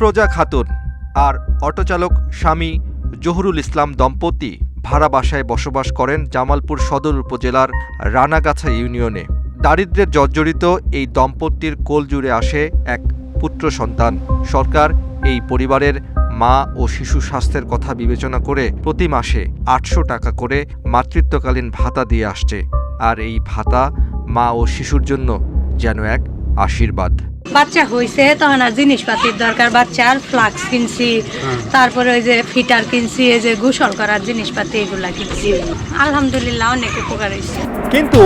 আফরোজা খাতুন আর অটোচালক স্বামী জহুরুল ইসলাম দম্পতি ভাড়া বাসায় বসবাস করেন জামালপুর সদর উপজেলার রানাগাছা ইউনিয়নে। দারিদ্র্যের জর্জরিত এই দম্পতির কোল জুড়ে আসে এক পুত্র সন্তান। সরকার এই পরিবারের মা ও শিশু স্বাস্থ্যের কথা বিবেচনা করে প্রতি মাসে আটশো টাকা করে মাতৃত্বকালীন ভাতা দিয়ে আসছে। আর এই ভাতা মা ও শিশুর জন্য যেন এক আশীর্বাদ। বাচ্চা হয়েছে তখন আর জিনিসপাতির দরকার। বাচ্চার ফ্লাক্স কিনছি তারপরে ওই যে ফিটার কিনছি এই যে গোসল করার জিনিসপাতি এগুলা কিনছি। আলহামদুলিল্লাহ অনেক উপকার হয়েছে কিন্তু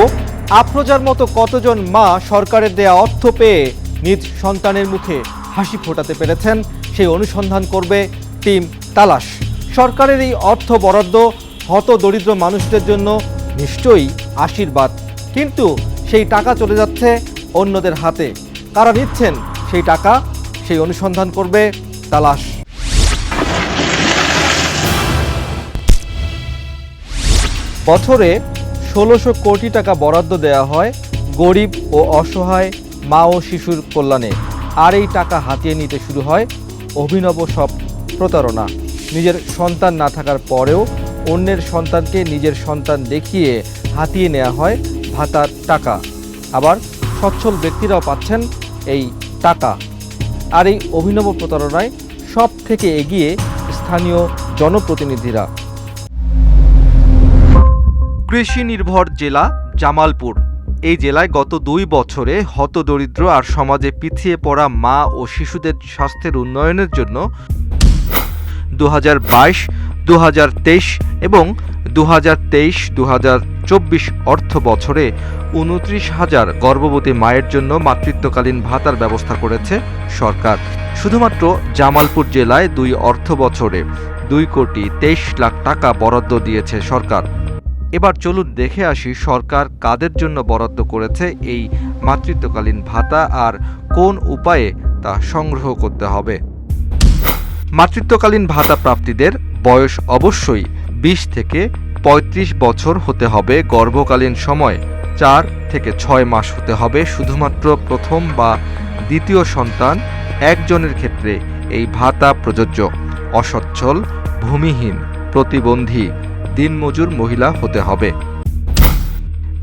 আফরোজার মতো কতজন মা সরকারের দেয়া অর্থ পেয়ে নিজ সন্তানের মুখে হাসি ফোটাতে পেরেছেন সেই অনুসন্ধান করবে টিম তালাশ। সরকারের এই অর্থ বরাদ্দ হত দরিদ্র মানুষদের জন্য নিশ্চয়ই আশীর্বাদ। কিন্তু সেই টাকা চলে যাচ্ছে অন্যদের হাতে। কারা নিচ্ছেন সেই টাকা সেই অনুসন্ধান করবে তালাশ। বছরে ষোলোশো কোটি টাকা বরাদ্দ দেওয়া হয় গরিব ও অসহায় মা ও শিশুর কল্যাণে। আর এই টাকা হাতিয়ে নিতে শুরু হয় অভিনব সব প্রতারণা। নিজের সন্তান না থাকার পরেও অন্যের সন্তানকে নিজের সন্তান দেখিয়ে হাতিয়ে নেওয়া হয় ভাতার টাকা। আবার সচ্ছল ব্যক্তিরাও পাচ্ছেন এই টাকা। আর এই অভিনব প্রতারণায় সব থেকে এগিয়ে স্থানীয় জনপ্রতিনিধিরা। কৃষি নির্ভর জেলা জামালপুর। এই জেলায় গত দুই বছরে হতদরিদ্র আর সমাজে পিছিয়ে পড়া মা ও শিশুদের স্বাস্থ্যের উন্নয়নের জন্য দু হাজার বাইশ দু হাজার তেইশ এবং দু হাজার তেইশ দু হাজার চব্বিশ অর্থ বছরে উনত্রিশ হাজার গর্ভবতী মায়ের জন্য মাতৃত্বকালীন ভাতার ব্যবস্থা করেছে সরকার। শুধুমাত্র জামালপুর জেলায় দুই অর্থ বছরে দুই কোটি তেইশ লাখ টাকা বরাদ্দ দিয়েছে সরকার। এবার চলুন দেখে আসি সরকার কাদের জন্য বরাদ্দ করেছে এই মাতৃত্বকালীন ভাতা আর কোন উপায়ে তা সংগ্রহ করতে হবে। মাতৃত্বকালীন ভাতা প্রাপ্তিদের বয়স অবশ্যই বিশ থেকে ৩৫ বছর হতে হবে। গর্ভকালীন সময় চার থেকে ছয় মাস হতে হবে। শুধুমাত্র প্রথম বা দ্বিতীয় সন্তান একজনের ক্ষেত্রে এই ভাতা প্রযোজ্য। অসচ্ছল, ভূমিহীন, প্রতিবন্ধী, দিনমজুর মহিলা হতে হবে।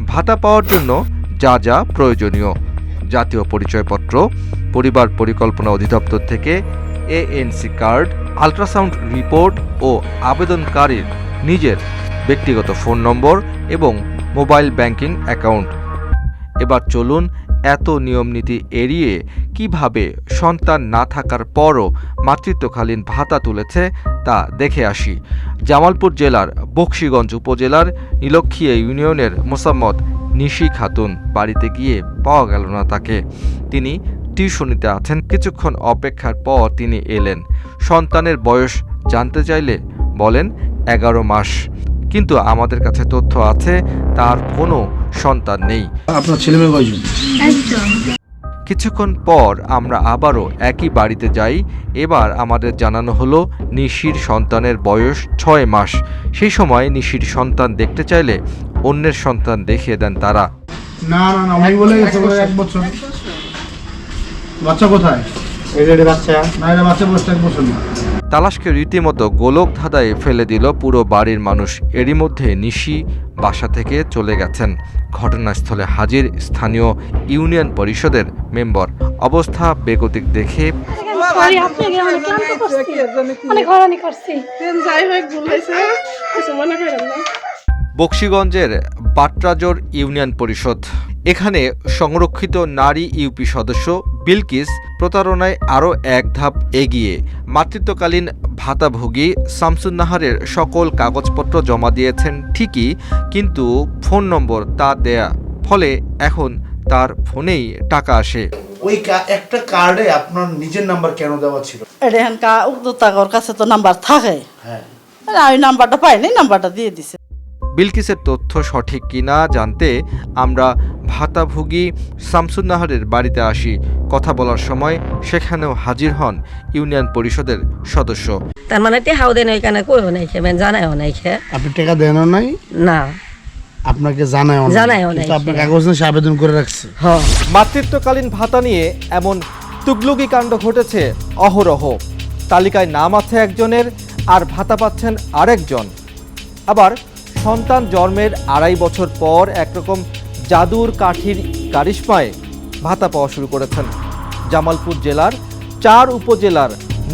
ভাতা পাওয়ার জন্য যা যা প্রয়োজনীয়। জাতীয় পরিচয়পত্র, পরিবার পরিকল্পনা অধিদপ্তর থেকে এএনসি কার্ড আল্ট্রাসাউন্ড রিপোর্ট ও আবেদনকারীর নিজের ব্যক্তিগত ফোন নম্বর এবং মোবাইল ব্যাংকিং অ্যাকাউন্ট এবার চলুন এত নিয়মনীতি এড়িয়ে কীভাবে সন্তান না থাকার পরও মাতৃত্বকালীন ভাতা তুলেছে তা দেখে আসি। জামালপুর জেলার বক্সিগঞ্জ উপজেলার নীলক্ষিয়া ইউনিয়নের মোসাম্মদ নিশি খাতুন বাড়িতে গিয়ে পাওয়া গেল না তাকে। তিনি টিউশনিতে আছেন। কিছুক্ষণ অপেক্ষার পর তিনি এলেন। সন্তানের বয়স জানতে চাইলে বলেন এগারো মাস। কিন্তু আমাদের কাছে তথ্য আছে তার কোনো সন্তান নেই। আপনার ছেলে মেয়ে কয়জন কিছুক্ষণ পর আমরা আবারও একই বাড়িতে যাই। এবার আমাদের জানানো হলো নিশির সন্তানের বয়স ছয় মাস। সেই সময় নিশির সন্তান দেখতে চাইলে অন্যের সন্তান দেখিয়ে দেন তারা। না না না বলে গেছে বলে এক বছর। বাচ্চা কোথায়? এই যে বাচ্চা। না এটা বাচ্চা বয়সটা এক বছর না। তালাশকে রীতিমতো গোলক ধাঁধায় ফেলে দিল পুরো বাড়ির মানুষ। এরই মধ্যে নিশি বাসা থেকে চলে গেছেন। ঘটনাস্থলে হাজির স্থানীয় ইউনিয়ন পরিষদের মেম্বার। অবস্থা বেগতিক দেখে সরি আপনাকে অনেক ক্লান্ত করছি অনেক হয়রানি করছি যাই হোক ভুল হয়েছে। কিছু মনে করেন না। বক্সিগঞ্জের বাট্রাজোর ইউনিয়ন পরিষদ। এখানে সংরক্ষিত নারী ইউপি সদস্য বিলকিস প্রতারণায় আরও এক ধাপ এগিয়ে। মাতৃত্বকালীন ভাতাভোগী শামসুন্নাহারের সকল কাগজপত্র জমা দিয়েছেন ঠিকই কিন্তু ফোন নম্বর তা দেয়া ফলে এখন তার ফোনেই টাকা আসে। ওই একটা কার্ডে আপনার নিজের নাম্বার কেন দেওয়া ছিল? এটা কাছে তো নাম্বার থাকে। হ্যাঁ। আর আমি নাম্বারটা পাইনি নাম্বারটা দিয়ে দিছে। বিলকিসের তথ্য সঠিক কিনা জানতে আমরা ভাতাভোগী শামসুন্নাহারের বাড়িতে আসি। কথা বলার সময় সেখানেও হাজির হন ইউনিয়ন পরিষদের সদস্য। তার মানে টেহাও দেন ওইখানে কইও নাই আপনি টাকা দেন নাই? না। আপনাকে জানায়। আপনার কাগজ না আবেদন করে রাখছে। মাতৃত্বকালীন ভাতা নিয়ে এমন তুগলুকি কাণ্ড ঘটেছে অহরহ। তালিকায় নাম আছে একজনের আর ভাতা পাচ্ছেন আরেকজন। আবার সন্তান জন্মের আড়াই বছর পর একরকম জাদুর কাঠির কারিশ্মায় ভাতা পাওয়া শুরু করেছেন। জামালপুর জেলার চার উপজেলার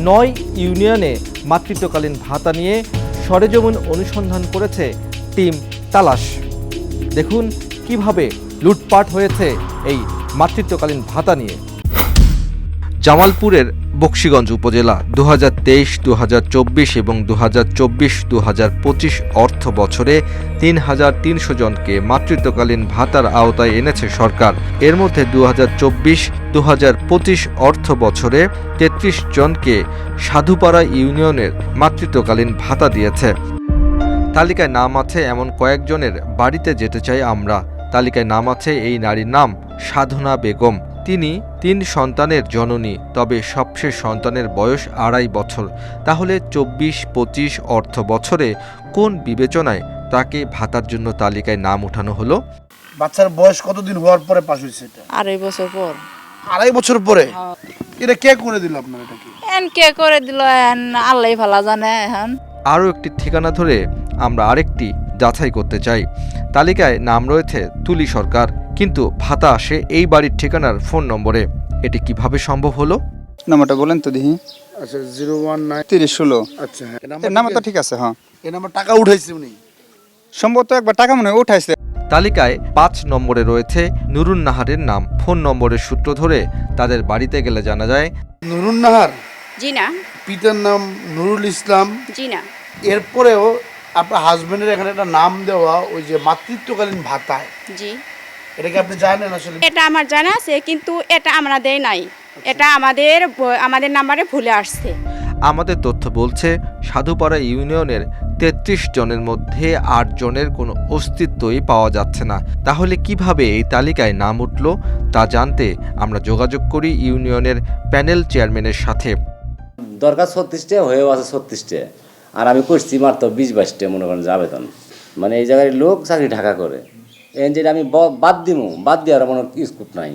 নয় ইউনিয়নে মাতৃত্বকালীন ভাতা নিয়ে সরেজমিন অনুসন্ধান করেছে টিম তালাশ। দেখুন কীভাবে লুটপাট হয়েছে এই মাতৃত্বকালীন ভাতা নিয়ে। জামালপুরের বক্সিগঞ্জ উপজেলা দু হাজার তেইশ দু হাজার চব্বিশ এবং দু হাজার চব্বিশ দু হাজার পঁচিশ অর্থ বছরে তিন হাজার তিনশো জনকে মাতৃত্বকালীন ভাতার আওতায় এনেছে সরকার। এর মধ্যে দু হাজার চব্বিশ দু হাজার পঁচিশ অর্থ বছরে তেত্রিশ জনকে সাধুপাড়া ইউনিয়নের মাতৃত্বকালীন ভাতা দিয়েছে। তালিকায় নাম আছে এমন কয়েকজনের বাড়িতে যেতে চাই আমরা। তালিকায় নাম আছে এই নারীর নাম সাধনা বেগম। তিনি তিন সন্তানের জননী তবে সবশেষ সন্তানের বয়স আড়াই বছর। তাহলে চব্বিশ পঁচিশ অর্থ বছরে কোন বিবেচনায় তাকে ভাতার জন্য তালিকায় নাম ওঠানো হলো? বাচ্চার বয়স কতদিন হওয়ার পরে পাস হয়েছে এটা? আড়াই বছর পর। আড়াই বছর পরে? এটা কে করে দিল আপনার এটা কি? এন কে করে দিল এন আল্লাহ ভালা জানে এখন। আরও একটি ঠিকানা ধরে আমরা আরেকটি যাচাই করতে চাই। তালিকায় নাম রয়েছে তুলি সরকার। কিন্তু ভাতা আসে এই বাড়ির ঠিকানার ফোন নম্বরে। এটি কীভাবে সম্ভব হলো? নাম্বারটা বলেন তো দেখি। আচ্ছা জিরো ওয়ান নাইন তিরিশ ষোলো। আচ্ছা হ্যাঁ। এই এর নাম্বার নাম্বার ঠিক আছে হ্যাঁ। এই নাম্বার টাকা উঠাইছে উনি। সম্ভবত একবার টাকা মনে হয় উঠাইছে। তালিকায় পাঁচ নম্বরে রয়েছে নুরুন নাহারের নাম। ফোন নম্বরের সূত্র ধরে তাদের বাড়িতে গেলে জানা যায় নুরুন নাহার? জি না। পিতার নাম নুরুল ইসলাম। জি না। এরপরেও আপনার হাজবেন্ডের এখানে একটা নাম দেওয়া ওই যে মাতৃত্বকালীন ভাতায়। জি। এটা কি আপনি জানেন আসলে? এটা আমার জানা আছে কিন্তু এটা আমরা দেয় নাই। এটা আমাদের আমাদের নাম্বারে ভুলে আসছে। আমাদের তথ্য বলছে সাধুপাড়া ইউনিয়নের তেত্রিশ জনের মধ্যে আট জনের কোনো অস্তিত্বই পাওয়া যাচ্ছে না। তাহলে কীভাবে এই তালিকায় নাম উঠল তা জানতে আমরা যোগাযোগ করি ইউনিয়নের প্যানেল চেয়ারম্যানের সাথে। দরকার ছত্রিশটা হয়েও আছে ছত্রিশটা আর আমি করছি মাত্র বিশ বাইশটা মনে করেন যে আবেদন। মানে এই জায়গায় লোক চাকরি ঢাকা করে। এই যে আমি বাদ দিমু বাদ দেওয়ার মনে স্কুপ নাই।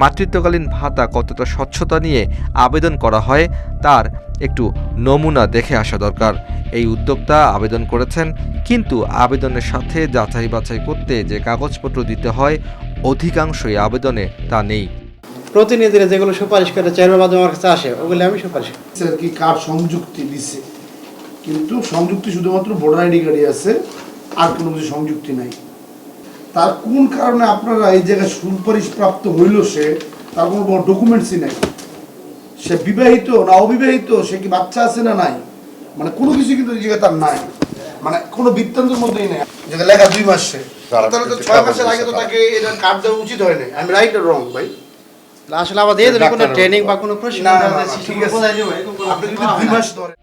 মাতৃত্বকালীন ভাতা কতটা স্বচ্ছতা নিয়ে আবেদন করা হয় তার একটু নমুনা দেখে আসা দরকার। এই উদ্যোক্তা আবেদন করেছেন কিন্তু আবেদনের সাথে যাচাই বাছাই করতে যে কাগজপত্র দিতে হয় অধিকাংশই আবেদনে তা নেই। প্রতিনিধিরা যেগুলো সুপারিশ করে চেয়ারম্যান মাধ্যমে আমার কাছে আসে ওগুলো আমি সুপারিশ করি। আর কি কার সংযুক্তি দিছে? কিন্তু সংযুক্তি শুধুমাত্র ভোটার আইডি কার্ডে আছে আর কোনো কিছু সংযুক্তি নাই। তার কোন কারণে আপনারা এই জায়গায় সুপারিশ প্রাপ্ত হইল সে তার কোনো বড় ডকুমেন্টসই নাই। সে বিবাহিত না অবিবাহিত সে কি বাচ্চা আছে না নাই? মানে কোনো কিছু কিন্তু এই জায়গায় তার নাই। মানে কোনো বৃত্তান্তের মধ্যেই নেই। যেটা লেখা দুই মাসে তাহলে তো ছয় মাসের আগে তো তাকে এটা কার্ড দেওয়া উচিত হয় না আমি রাইট রং ভাই? আসলে আমাদের কোনো ট্রেনিং বা কোনো প্রশিক্ষণ না, না, না, দেওয়া ঠিক ঠিক আছে। আছে আপনি যদি দুই মাস ধরে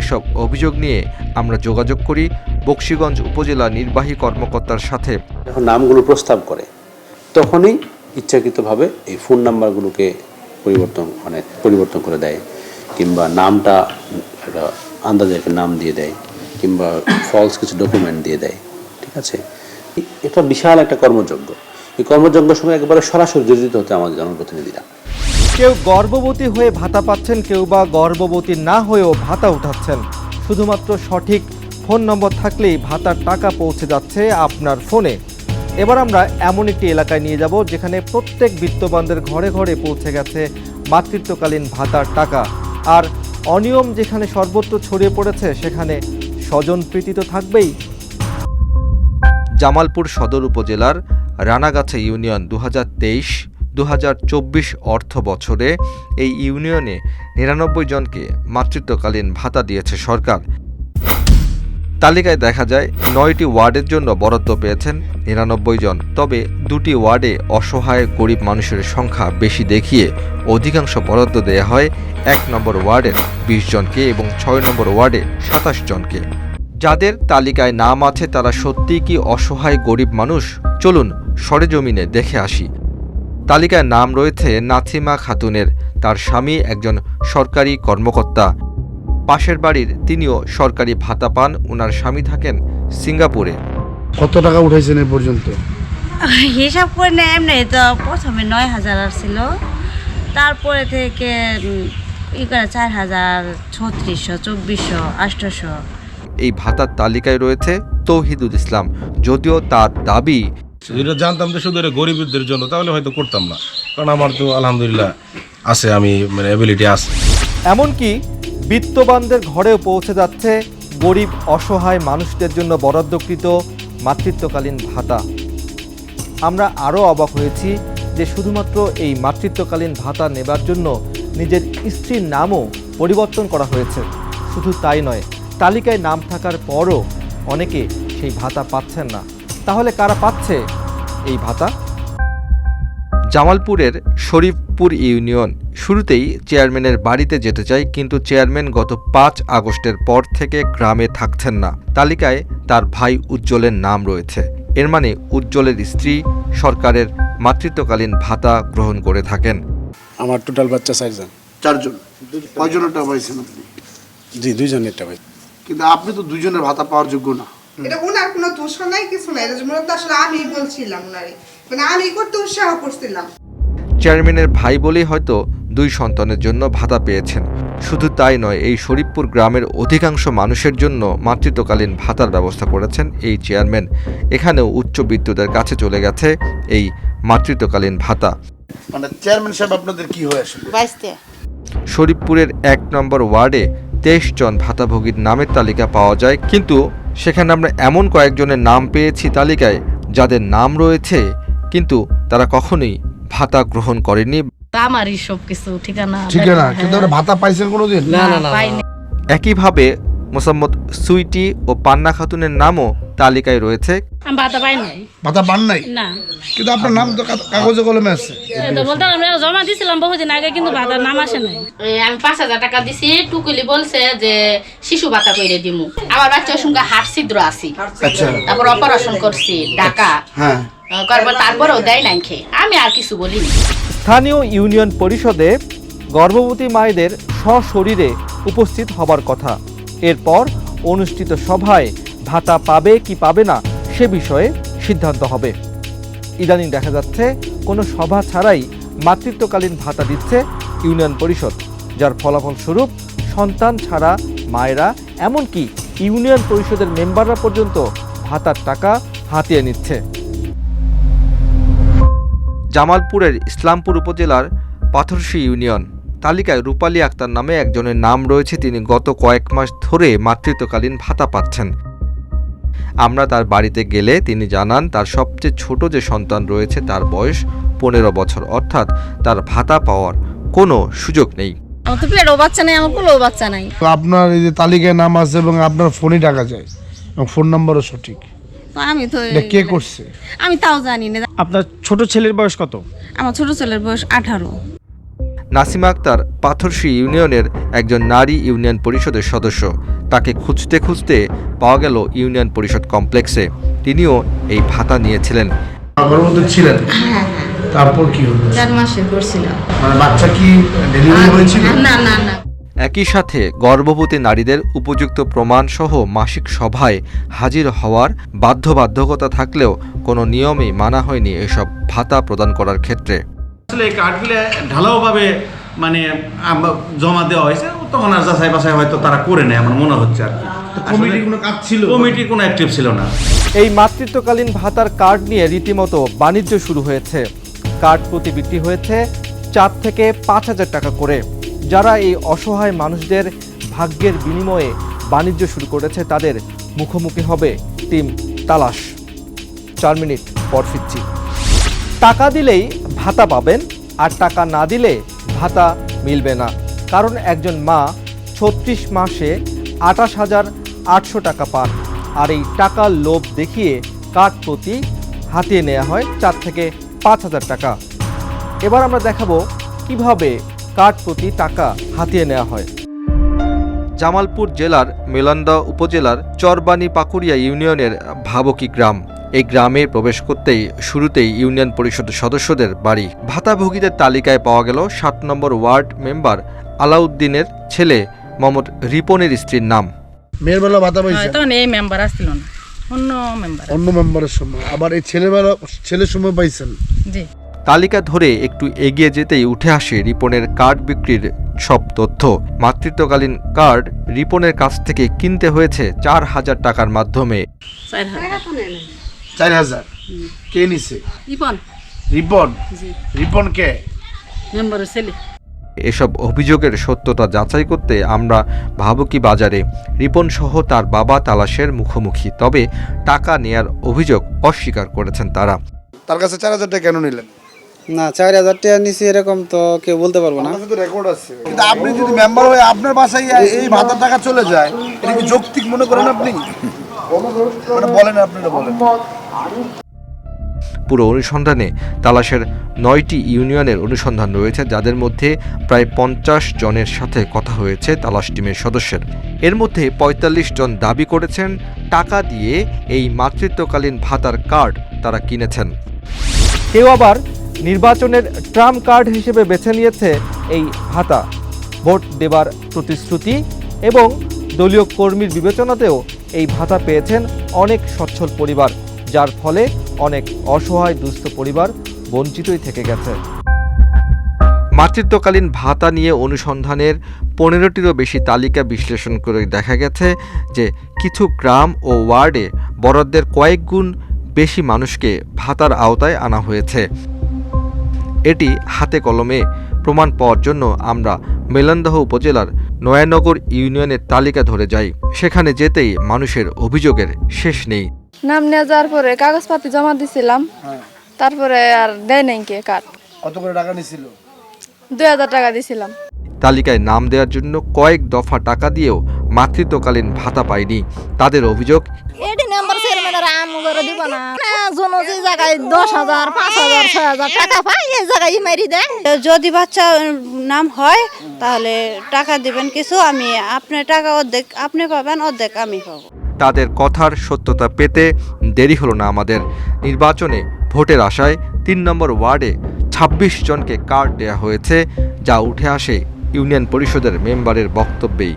এসব অভিযোগ নিয়ে আমরা যোগাযোগ করি বক্সিগঞ্জ উপজেলা নির্বাহী কর্মকর্তার সাথে। যখন নামগুলো প্রস্তাব করে, তখনই ইচ্ছাকৃতভাবে এই ফোন নাম্বারগুলোকে পরিবর্তন মানে পরিবর্তন করে দেয়, কিংবা নামটা আন্দাজে নাম দিয়ে দেয়, কিংবা ফলস কিছু ডকুমেন্ট দিয়ে দেয়, ঠিক আছে? এটা বিশাল একটা কর্মযজ্ঞ। এই কর্মযজ্ঞের সময় একেবারে সরাসরি জড়িত হতে আমাদের জনপ্রতিনিধিরা। কেউ গর্ভবতী হয়ে ভাতা পাচ্ছেন, কেউ বা গর্ভবতী না হয়েও ভাতা উঠাচ্ছেন। শুধুমাত্র সঠিক ফোন নম্বর থাকলেই ভাতার টাকা পৌঁছে যাচ্ছে আপনার ফোনে। এবার আমরা এমন একটি এলাকায় নিয়ে যাব যেখানে প্রত্যেক বিত্তবানদের ঘরে ঘরে পৌঁছে গেছে মাতৃত্বকালীন ভাতার টাকা। আর অনিয়ম যেখানে সর্বত্র ছড়িয়ে পড়েছে, সেখানে স্বজন প্রীতি তো থাকবেই। জামালপুর সদর উপজেলার রানাগাছা ইউনিয়ন দু হাজার তেইশ দু হাজার চব্বিশ অর্থ বছরে এই ইউনিয়নে নিরানব্বই জনকে মাতৃত্বকালীন ভাতা দিয়েছে সরকার। তালিকায় দেখা যায়, নয়টি ওয়ার্ডের জন্য বরাদ্দ পেয়েছেন নিরানব্বই জন। তবে দুটি ওয়ার্ডে অসহায় গরিব মানুষের সংখ্যা বেশি দেখিয়ে অধিকাংশ বরাদ্দ দেয়া হয় এক নম্বর ওয়ার্ডের বিশ জনকে এবং ছয় নম্বর ওয়ার্ডে সাতাশ জনকে। যাদের তালিকায় নাম আছে তারা সত্যিই কি অসহায় গরিব মানুষ? চলুন সরেজমিনে দেখে আসি। তালিকায় নাম রয়েছে নাথিমা খাতুনের। তার স্বামী একজন সরকারি কর্মকর্তা। পাশের বাড়ির তিনিও সরকারি ভাতা পান। ওনার স্বামী থাকেন সিঙ্গাপুরে। কত টাকা উঠাইছেন এ পর্যন্ত? হিসাব করে না এমনি তো প্রথমে নয় হাজার আসছিল। তারপরে থেকে ই করে চার হাজার ছত্রিশশো চব্বিশশো আঠারোশো এই ভাতার তালিকায় রয়েছে তৌহিদুল ইসলাম। যদিও তার দাবি জানতাম যে শুধু এটা গরিবদের জন্য, তাহলে হয়তো করতাম না। কারণ আমার তো আলহামদুলিল্লাহ আছে, আমি মানে অ্যাবিলিটি আছে। এমনকি বিত্তবানদের ঘরেও পৌঁছে যাচ্ছে গরিব, অসহায় মানুষদের জন্য বরাদ্দকৃত মাতৃত্বকালীন ভাতা। আমরা আরও অবাক হয়েছি যে শুধুমাত্র এই মাতৃত্বকালীন ভাতা নেবার জন্য নিজের স্ত্রীর নামও পরিবর্তন করা হয়েছে। শুধু তাই নয়, তালিকায় নাম থাকার পরও অনেকে সেই ভাতা পাচ্ছেন না। তাহলে কারা পাচ্ছে এই ভাতা? জামালপুরের শরীফপুর ইউনিয়ন শুরুতেই চেয়ারম্যানের বাড়িতে যেতে চাই কিন্তু চেয়ারম্যান গত পাঁচ আগস্টের পর থেকে গ্রামে থাকছেন না। তালিকায় তার ভাই উজ্জ্বলের নাম রয়েছে। এর মানে উজ্জ্বলের স্ত্রী সরকারের মাতৃত্বকালীন ভাতা গ্রহণ করে থাকেন। আমার টোটাল বাচ্চা চারজন। চারজন? কয়জনের পাইছেন আপনি? জি দুইজনেরটা কিন্তু আপনি তো দুজনের ভাতা পাওয়ার যোগ্য না। এটা ওনার কোনো দোষ নাই কিছু নাই। এটা মূলত আসলে আমি বলছিলাম ওনারে মানে আমি করতে উৎসাহ করছিলাম। চেয়ারম্যানের ভাই বলেই হয়তো দুই সন্তানের জন্য ভাতা পেয়েছেন। শুধু তাই নয় এই শরীফপুর গ্রামের অধিকাংশ মানুষের জন্য মাতৃত্বকালীন ভাতার ব্যবস্থা করেছেন এই চেয়ারম্যান। এখানেও উচ্চবিত্তদের কাছে চলে গেছে এই মাতৃত্বকালীন ভাতা। মানে চেয়ারম্যান সাহেব আপনাদের কি হয় শরীফপুরের এক নম্বর ওয়ার্ডে তেইশ জন ভাতাভোগীর নামের তালিকা পাওয়া যায় কিন্তু সেখানে আমরা এমন কয়েকজনের নাম পেয়েছি তালিকায় যাদের নাম রয়েছে কিন্তু তারা কখনোই ভাতা গ্রহণ করেনি আমারই সব কিছু ঠিকানা ঠিক কিন্তু আপনারা ভাতা পাইছেন কোনোদিন? পাইনি। একইভাবে মোসাম্মদ সুইটি ও পান্না খাতুনের নামও তালিকায় রয়েছে। আমি পাই নাই। ভাতা পান নাই? না। কিন্তু আপনার নাম তো কাগজে কলমে আছে। বলতে আমরা জমা দিছিলাম বহুদিন আগে কিন্তু বাতার নাম আসে নাই। আমি পাঁচ হাজার টাকা দিছি টুকুলি বলছে যে শিশু ভাতা করে দিমু। আমার বাচ্চার সঙ্গে হাড় ছিদ্র আছি। আচ্ছা। তারপর অপারেশন করছি ঢাকা। হ্যাঁ। তারপরেও দেয় নাই খেয়ে আমি আর কিছু বলিনি। স্থানীয় ইউনিয়ন পরিষদে গর্ভবতী মায়েদের সশরীরে উপস্থিত হবার কথা। এরপর অনুষ্ঠিত সভায় ভাতা পাবে কি পাবে না সে বিষয়ে সিদ্ধান্ত হবে। ইদানিং দেখা যাচ্ছে কোনো সভা ছাড়াই মাতৃত্বকালীন ভাতা দিচ্ছে ইউনিয়ন পরিষদ, যার ফলাফল স্বরূপ সন্তান ছাড়া মায়েরা এমনকি ইউনিয়ন পরিষদের মেম্বাররা পর্যন্ত ভাতার টাকা হাতিয়ে নিচ্ছে। জামালপুরের ইসলামপুর উপজেলার পাথরশী ইউনিয়ন। তালিকায় রূপালী আক্তার নামে একজনের নাম রয়েছে তিনি গত কয়েক মাস ধরে মাতৃত্বকালীন ভাতা পাচ্ছেন। আমরা তার বাড়িতে গেলে তিনি জানান তার সবচেয়ে ছোট যে সন্তান রয়েছে তার বয়স পনেরো বছর অর্থাৎ তার ভাতা পাওয়ার কোনো সুযোগ নেই। আমার তো পেটও বাচ্চা নাই আমার বাচ্চা নাই। আপনার এই যে তালিকায় নাম আছে এবং আপনার ফোনে টাকা যায় এবং ফোন নাম্বারও সঠিক। আমি তো এটা কে করছে? আমি তাও জানি না। আপনার ছোট ছেলের বয়স কত? আমার ছোট ছেলের বয়স আঠারো। নাসিমা আক্তার পাথরশি ইউনিয়নের একজন নারী ইউনিয়ন পরিষদের সদস্য। তাকে খুঁজতে খুঁজতে পাওয়া গেল ইউনিয়ন পরিষদ কমপ্লেক্সে। তিনিও এই ভাতা নিয়েছিলেন। ছিলেন? তারপর কি হলো? চার মাসের করছিলাম মানে বাচ্চা কি ডেলিভারি হয়েছিল? না না না একই সাথে গর্ভবতী নারীদের উপযুক্ত প্রমাণ সহ মাসিক সভায় হাজির হওয়ার বাধ্যবাধকতা থাকলেও কোনো নিয়মই মানা হয়নি এসব ভাতা প্রদান করার ক্ষেত্রে। আসলে এই কার্ডগুলো ঢালাওভাবে মানে জমা দেওয়া হয়েছে তখন আর যাচাই বাছাই হয়তো তারা করে নেয় আমার মনে হচ্ছে আর কমিটি কোনো কাজ ছিল? কমিটি কোনো অ্যাক্টিভ ছিল না। এই মাতৃত্বকালীন ভাতার কার্ড নিয়ে রীতিমতো বাণিজ্য শুরু হয়েছে। কার্ড প্রতি বিক্রি হয়েছে চার থেকে পাঁচ হাজার টাকা করে। যারা এই অসহায় মানুষদের ভাগ্যের বিনিময়ে বাণিজ্য শুরু করেছে তাদের মুখোমুখি হবে টিম তালাশ। চার মিনিট পর ফিরছি। টাকা দিলেই ভাতা পাবেন আর টাকা না দিলে ভাতা মিলবে না। কারণ একজন মা ছত্রিশ মাসে আঠাশ হাজার আটশো টাকা পান আর এই টাকার লোভ দেখিয়ে কার্ড প্রতি হাতিয়ে নেওয়া হয় চার থেকে পাঁচ হাজার টাকা। এবার আমরা দেখাবো কীভাবে কার্ড প্রতি টাকা হাতিয়ে নেওয়া হয়। জামালপুর জেলার মেলান্দা উপজেলার চরবানি পাকুড়িয়া ইউনিয়নের ভাবকি গ্রাম। এই গ্রামে প্রবেশ করতেই শুরুতেই ইউনিয়ন পরিষদ সদস্যদের বাড়ি। ভাতাভোগীদের তালিকায় পাওয়া গেল সাত নম্বর ওয়ার্ড মেম্বার আলাউদ্দিনের ছেলে মোহাম্মদ রিপনের স্ত্রীর নাম। মেয়ের বেলা ভাতা পাইছে? তখন এই মেম্বার আসছিল না। অন্য মেম্বার অন্য মেম্বারের সময়। আবার এই ছেলেবেলা ছেলের সময় পাইছেন? জি। তালিকা ধরে একটু এগিয়ে যেতেই উঠে আসে রিপনের কার্ড বিক্রির সব তথ্য। মাতৃত্বকালীন কার্ড রিপনের কাছ থেকে কিনতে হয়েছে চার হাজার টাকার মাধ্যমে। চার হাজার। কে নিছে? রিপন। রিপন? রিপন কে? মেম্বারের ছেলে। এসব অভিযোগের সত্যতা যাচাই করতে আমরা ভাবুকি বাজারে। রিপন সহ তার বাবা তালাশের মুখোমুখি। তবে টাকা নেয়ার অভিযোগ অস্বীকার করেছেন তারা। তার কাছে চার হাজার টাকা কেন নিলেন? না চার হাজার টাকা নিছি এরকম তো কেউ বলতে পারব না। তো রেকর্ড আছে। কিন্তু আপনি যদি মেম্বার হয়ে আপনার বাসায় এই ভাতার টাকা চলে যায় এটা কি যৌক্তিক মনে করেন আপনি? মানে বলেন আপনারা বলেন। পুরো অনুসন্ধানে তালাশের নয়টি ইউনিয়নের অনুসন্ধান রয়েছে, যাদের মধ্যে প্রায় পঞ্চাশ জনের সাথে কথা হয়েছে তালাশ টিমের সদস্যের। এর মধ্যে ৪৫ জন দাবি করেছেন, টাকা দিয়ে এই মাতৃত্বকালীন ভাতার কার্ড তারা কিনেছেন। কেউ আবার নির্বাচনের ট্রাম্প কার্ড হিসেবে বেছে নিয়েছে এই ভাতা। ভোট দেবার প্রতিশ্রুতি এবং দলীয় কর্মীর বিবেচনাতেও এই ভাতা পেয়েছেন অনেক সচ্ছল পরিবার। যার ফলে অনেক অসহায় দুস্থ পরিবার বঞ্চিতই থেকে গেছে। মাতৃত্বকালীন ভাতা নিয়ে অনুসন্ধানের পনেরোটিরও বেশি তালিকা বিশ্লেষণ করে দেখা গেছে যে কিছু গ্রাম ও ওয়ার্ডে বরাদ্দের কয়েক গুণ বেশি মানুষকে ভাতার আওতায় আনা হয়েছে। এটি হাতে কলমে প্রমাণ পাওয়ার জন্য আমরা মেলান্দহ উপজেলার নয়ানগর ইউনিয়নের তালিকা ধরে যাই। সেখানে যেতেই মানুষের অভিযোগের শেষ নেই। নাম নিয়ে যাওয়ার পরে কাগজপাতি জমা দিছিলাম। তারপরে আর দেয় নাই কে কার্ড। কত করে টাকা নিছিল? দুই হাজার টাকা দিছিলাম। তালিকায় নাম দেওয়ার জন্য কয়েক দফা টাকা দিয়েও মাতৃত্বকালীন ভাতা পায়নি। তাদের অভিযোগ এডি নাম্বার চেয়ারম্যানের আম করে দিব না। জন যে জায়গায় দশ হাজার পাঁচ হাজার ছয় হাজার টাকা পাই এই জায়গায় মারি দেয় যদি বাচ্চা নাম হয় তাহলে টাকা দিবেন কিছু আমি আপনি টাকা অর্ধেক আপনি পাবেন অর্ধেক আমি পাবো। তাদের কথার সত্যতা পেতে দেরি হলো না আমাদের। নির্বাচনে ভোটের আশায় তিন নম্বর ওয়ার্ডে ২৬ জনকে কার্ড দেওয়া হয়েছে যা উঠে আসে ইউনিয়ন পরিষদের মেম্বারের বক্তব্যেই।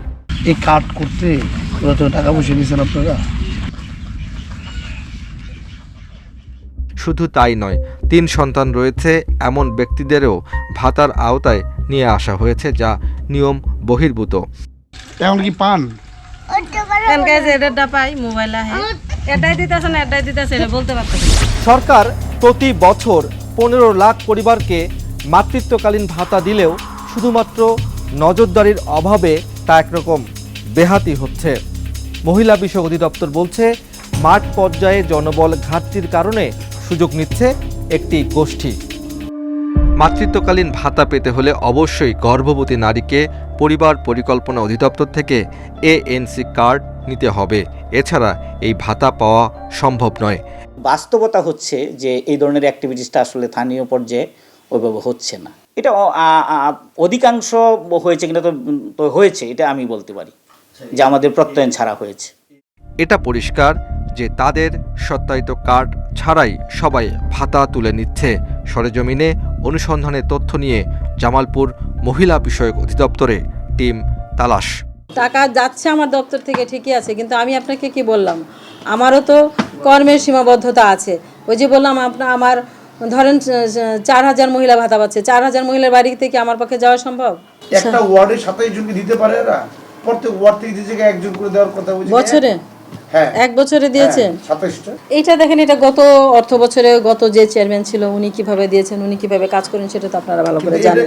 এই কার্ড করতে টাকা পয়সা নিয়েছেন আপনারা। শুধু তাই নয় তিন সন্তান রয়েছে এমন ব্যক্তিদেরও ভাতার আওতায় নিয়ে আসা হয়েছে যা নিয়ম বহির্ভূত। এমনকি পান পাই মোবাইল আহে। এটাই দিতেছে না এটাই দিতেছে বলতে পারতেছে সরকার প্রতি বছর পনেরো লাখ পরিবারকে মাতৃত্বকালীন ভাতা দিলেও শুধুমাত্র নজরদারির অভাবে তা একরকম বেহাতি হচ্ছে। মহিলা বিষয়ক অধিদপ্তর বলছে মাঠ পর্যায়ে জনবল ঘাটতির কারণে সুযোগ নিচ্ছে একটি গোষ্ঠী। মাতৃত্বকালীন ভাতা পেতে হলে অবশ্যই গর্ভবতী নারীকে পরিবার পরিকল্পনা অধিদপ্তর থেকে এএনসি কার্ড নিতে হবে। এছাড়া এই ভাতা পাওয়া সম্ভব নয়। বাস্তবতা হচ্ছে যে এই ধরনের অ্যাক্টিভিটিসটা আসলে স্থানীয় পর্যায়ে ওইভাবে হচ্ছে না। এটা অধিকাংশ হয়েছে কিনা তো তো হয়েছে এটা আমি বলতে পারি যে আমাদের প্রত্যয়ন ছাড়া হয়েছে। এটা পরিষ্কার যে তাদের সত্যায়িত কার্ড ছাড়াই সবাই ভাতা তুলে নিচ্ছে। সরেজমিনে অনুসন্ধানের তথ্য নিয়ে জামালপুর মহিলা বিষয়ক অধিদপ্তরে টিম তালাশ। টাকা যাচ্ছে আমার দপ্তর থেকে ঠিকই আছে কিন্তু আমি আপনাকে কি বললাম? আমারও তো কর্মের সীমাবদ্ধতা আছে। ওই যে বললাম আপনার আমার ধরেন চার হাজার মহিলা ভাতা পাচ্ছে চার হাজার মহিলার বাড়ি থেকে আমার পক্ষে যাওয়া সম্ভব? একটা ওয়ার্ডে সাতাইশ জনকে দিতে পারে এরা? প্রত্যেক ওয়ার্ড থেকে একজন করে দেওয়ার কথা বছরে? এক বছরে দিয়েছেন সাতাইশটা এইটা দেখেন এটা গত অর্থ বছরে গত যে চেয়ারম্যান ছিল উনি কীভাবে দিয়েছেন উনি কীভাবে কাজ করেন সেটা তো আপনারা ভালো করে জানেন।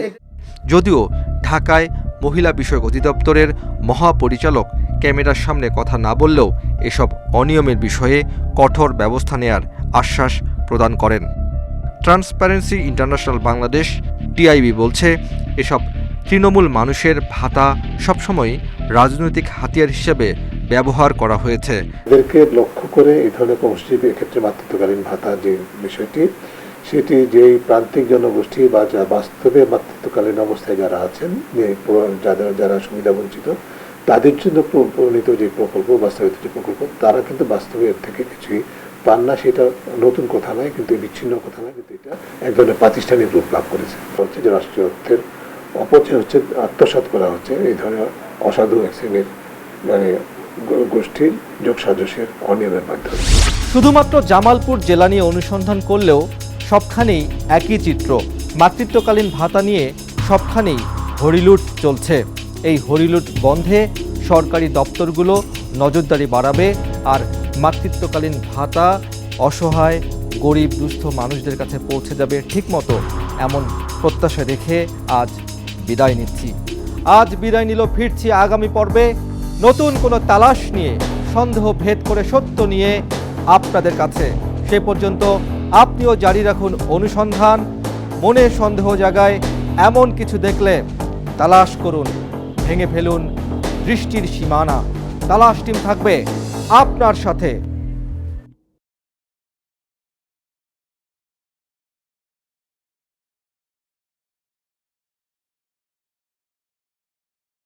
যদিও ঢাকায় মহিলা বিষয়ক অধিদপ্তরের মহাপরিচালক ক্যামেরার সামনে কথা না বললেও এসব অনিয়মের বিষয়ে কঠোর ব্যবস্থা নেয়ার আশ্বাস প্রদান করেন। ট্রান্সপারেন্সি ইন্টারন্যাশনাল বাংলাদেশ টিআইবি বলছে এসব তৃণমূল মানুষের ভাতা সবসময় রাজনৈতিক হাতিয়ার হিসেবে ব্যবহার করা হয়েছে। এদেরকে লক্ষ্য করে এই ধরনের কর্মসূচি মাতৃত্বকালীন ভাতা যে বিষয়টি, সেটি যেই প্রান্তিক জনগোষ্ঠী বা যা বাস্তবে মাতৃত্বকালীন অবস্থায় যারা আছেন যারা যারা সুবিধা বঞ্চিত, তাদের জন্য প্র- প্রণীত যে প্রকল্প বাস্তবিত যে প্রকল্প, তারা কিন্তু বাস্তবে এর থেকে কিছুই পান না। সেটা নতুন কথা নয়, কিন্তু বিচ্ছিন্ন কথা নয়, কিন্তু এটা এক ধরনের প্রাতিষ্ঠানিক রূপ লাভ করেছে। হচ্ছে যে রাষ্ট্রীয় অর্থের অপচয় হচ্ছে, আত্মসাৎ করা হচ্ছে, এই ধরনের অসাধু এক শ্রেণির মানে গোষ্ঠীর যোগ সাজসের অনিয়মের মাধ্যমে। শুধুমাত্র জামালপুর জেলা নিয়ে অনুসন্ধান করলেও সবখানেই একই চিত্র। মাতৃত্বকালীন ভাতা নিয়ে সবখানেই হরিলুট চলছে। এই হরিলুট বন্ধে সরকারি দপ্তরগুলো নজরদারি বাড়াবে আর মাতৃত্বকালীন ভাতা অসহায়, গরিব, দুস্থ মানুষদের কাছে পৌঁছে যাবে ঠিকমতো এমন প্রত্যাশা রেখে আজ বিদায় নিচ্ছি। আজ বিদায় নিল ফিরছি আগামী পর্বে নতুন কোনো তালাশ নিয়ে, সন্দেহ ভেদ করে সত্য নিয়ে আপনাদের কাছে। সে পর্যন্ত আপনিও জারি রাখুন অনুসন্ধান, মনে সন্দেহ জাগায় এমন কিছু দেখলে তালাশ করুন, ভেঙে ফেলুন দৃষ্টির সীমানা। তালাশ টিম থাকবে আপনার সাথে।